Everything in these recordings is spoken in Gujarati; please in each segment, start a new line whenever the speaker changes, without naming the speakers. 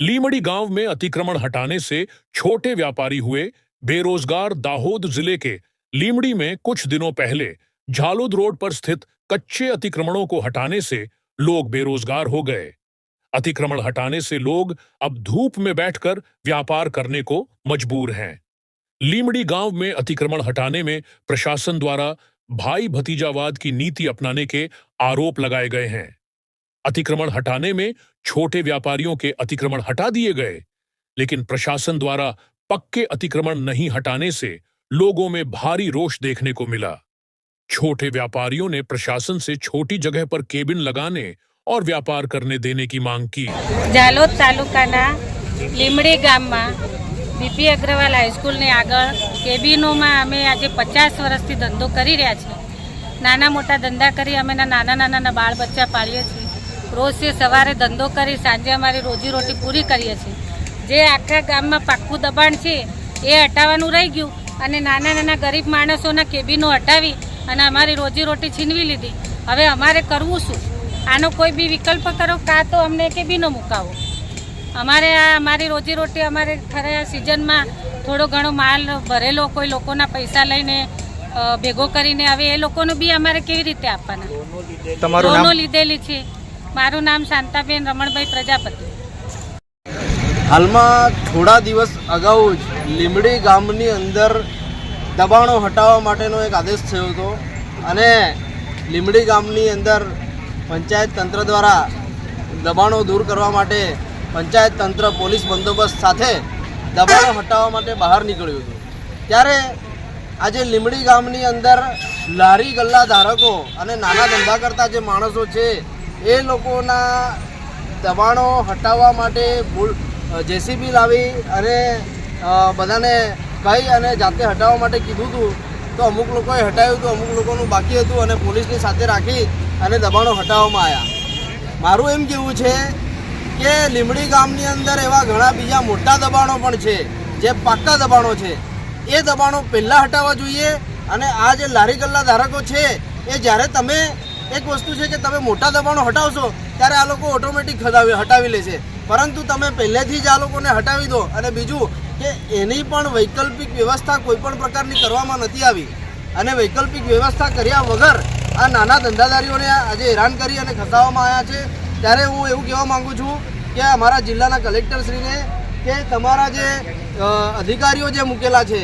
लीमड़ी गाँव में अतिक्रमण हटाने से छोटे व्यापारी हुए। बेरोजगार दाहोद ज़िले के लीमड़ी में कुछ दिनों पहले झालोद रोड पर स्थित कच्चे अतिक्रमणों को हटाने से लोग बेरोजगार हो गए। अतिक्रमण हटाने से लोग अब धूप में बैठकर व्यापार करने को मजबूर हैं। लीमड़ी गाँव में अतिक्रमण हटाने में प्रशासन द्वारा भाई भतीजावाद की नीति अपनाने के आरोप लगाए गए हैं। अतिक्रमण हटाने में छोटे व्यापारियों के अतिक्रमण हटा दिए गए लेकिन प्रशासन द्वारा पक्के अतिक्रमण नहीं हटाने से लोगों में भारी रोष देखने को मिला छोटे व्यापारियों ने प्रशासन से छोटी जगह पर केबिन लगाने और व्यापार करने देने की मांग की
ઝાલોદ તાલુકાના લીમડી ગામમાં બીપી અગ્રવાલ હાઈસ્કૂલની આગળ કેબિનોમાં અમે આજે પચાસ વર્ષથી ધંધો કરી રહ્યા છીએ નાના મોટા ધંધા કરી અમે ના નાના નાના બાળ બચ્ચા પાળીએ છીએ રોજ સવારે ધંધો કરી સાંજે અમારી રોજીરોટી પૂરી કરીએ છીએ. જે આખા ગામમાં પાક્કું દબાણ છે એ હટાવવાનું રહી ગયું અને નાના નાના ગરીબ માણસોના કેબિનો હટાવી અને અમારી રોજીરોટી છીનવી લીધી. હવે અમારે કરવું શું? આનો કોઈ બી વિકલ્પ કરો કાં તો અમને કેબિનો મુકાવો. અમારે આ અમારી રોજીરોટી અમારે ખરે સિઝનમાં થોડો ઘણો માલ ભરેલો કોઈ લોકોના પૈસા લઈને ભેગો કરીને હવે એ લોકોને બી અમારે કેવી રીતે આપવાના?
તમારું
લોનો લીધેલી છે. મારું નામ શાંતાબેન રમણભાઈ પ્રજાપતિ.
હાલમાં થોડા દિવસ અગાઉ જ લીમડી ગામની અંદર દબાણો હટાવવા માટેનો એક આદેશ થયો હતો અને લીમડી ગામની અંદર પંચાયત તંત્ર દ્વારા દબાણો દૂર કરવા માટે પંચાયત તંત્ર, પોલીસ બંદોબસ્ત સાથે દબાણો હટાવવા માટે બહાર નીકળ્યું હતું. ત્યારે આજે લીમડી ગામની અંદર લારી ગલ્લા ધારકો અને નાના ધંધા કરતા જે માણસો છે એ લોકોના દબાણો હટાવવા માટે જેસીબી લાવી અને બધાને કહી અને જાતે હટાવવા માટે કીધું હતું તો અમુક લોકોએ હટાવ્યું હતું અમુક લોકોનું બાકી હતું અને પોલીસની સાથે રાખી અને દબાણો હટાવવામાં આવ્યા. મારું એમ કહેવું છે કે લીમડી ગામની અંદર એવા ઘણા બીજા મોટા દબાણો પણ છે, જે પાક્કા દબાણો છે. એ દબાણો પહેલાં હટાવવા જોઈએ અને આ જે લારી ગલ્લા ધારકો છે, એ જ્યારે તમે એક વસ્તુ છે કે તમે મોટા દબાણો હટાવશો, ત્યારે આ લોકો ઓટોમેટિક હટાવી હટાવી લેશે પરંતુ તમે પહેલેથી જ આ લોકોને હટાવી દો. અને બીજું કે એની પણ વૈકલ્પિક વ્યવસ્થા કોઈ પણ પ્રકારની કરવામાં નથી આવી. અને વૈકલ્પિક વ્યવસ્થા કર્યા વગર આ નાના ધંધાદારીઓને આજે હેરાન કરી અને ખસાવવામાં આવ્યા છે. ત્યારે હું એવું કહેવા માગું છું કે અમારા જિલ્લાના કલેક્ટરશ્રીને કે તમારા જે અધિકારીઓ જે મૂકેલા છે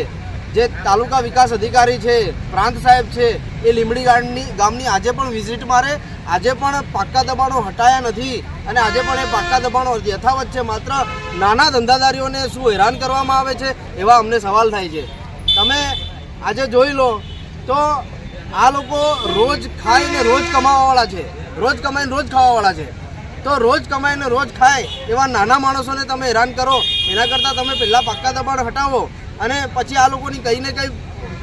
જે તાલુકા વિકાસ અધિકારી છે, પ્રાંત સાહેબ છે, એ લીમડી ગામની ગામની આજે પણ વિઝિટ મારે. આજે પણ પાક્કા દબાણો હટાયા નથી અને આજે પણ એ પાક્કા દબાણો યથાવત છે. માત્ર નાના ધંધાદારીઓને શું હેરાન કરવામાં આવે છે એવા અમને સવાલ થાય છે. તમે આજે જોઈ લો તો આ લોકો રોજ ખાઈને રોજ કમાવાવાળા છે. રોજ કમાઈને રોજ ખાવાવાળા છે. તો રોજ કમાઈને રોજ ખાય એવા નાના માણસોને તમે હેરાન કરો. એના કરતાં તમે પહેલાં પાક્કા દબાણ હટાવો. અને પછી આ લોકોની કંઈ ને કંઈ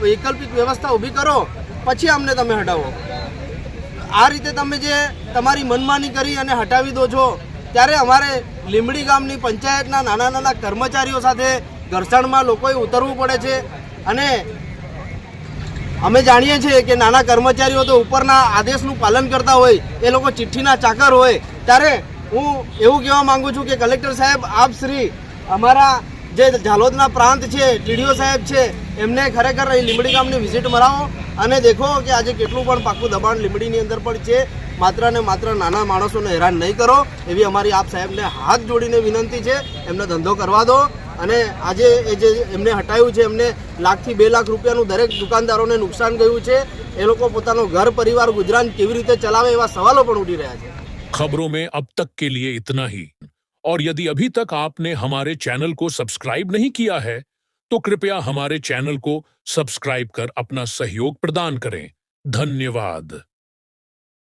વૈકલ્પિક વ્યવસ્થા ઊભી કરો, પછી અમને તમે હટાવો. આ રીતે તમે જે તમારી મનમાની કરી અને હટાવી દો છો, ત્યારે અમારે લીમડી ગામની પંચાયતના નાના નાના કર્મચારીઓ સાથે ઘર્ષણમાં લોકોએ ઉતરવું પડે છે. અને અમે જાણીએ છીએ કે નાના કર્મચારીઓ તો ઉપરના આદેશનું પાલન કરતા હોય, એ લોકો ચિઠ્ઠીના ચાકર હોય. ત્યારે હું એવું કહેવા માંગુ છું કે કલેક્ટર સાહેબ, આપ શ્રી અમારા જે ઝાલોદના પ્રાંત છે, ટીડીઓ સાહેબ છે, એમને ખરેખર અહીં લીંબડી ગામની વિઝિટ મરાવો. અને દેખો કે આજે કેટલું પણ પાકું દબાણ લીંબડીની અંદર પણ છે. માત્ર ને માત્ર નાના માણસોને હેરાન નહીં કરો. એવી અમારી આપ સાહેબને હાથ જોડીને વિનંતી છે. એમને ધંધો કરવા દો. અને આજે એ જે એમને હટાયું છે, એમને લાખથી બે લાખ રૂપિયાનું દરેક દુકાનદારોને નુકસાન ગયું છે. એ લોકો પોતાનો ઘર, પરિવાર ગુજરાન કેવી રીતે ચલાવે એવા સવાલો પણ ઉઠી રહ્યા છે.
ખબરો મેં અબ તક કે લીએ ઇતના હી. और यदि अभी तक आपने हमारे चैनल को सब्सक्राइब नहीं किया है तो कृपया हमारे चैनल को सब्सक्राइब कर अपना सहयोग प्रदान करें धन्यवाद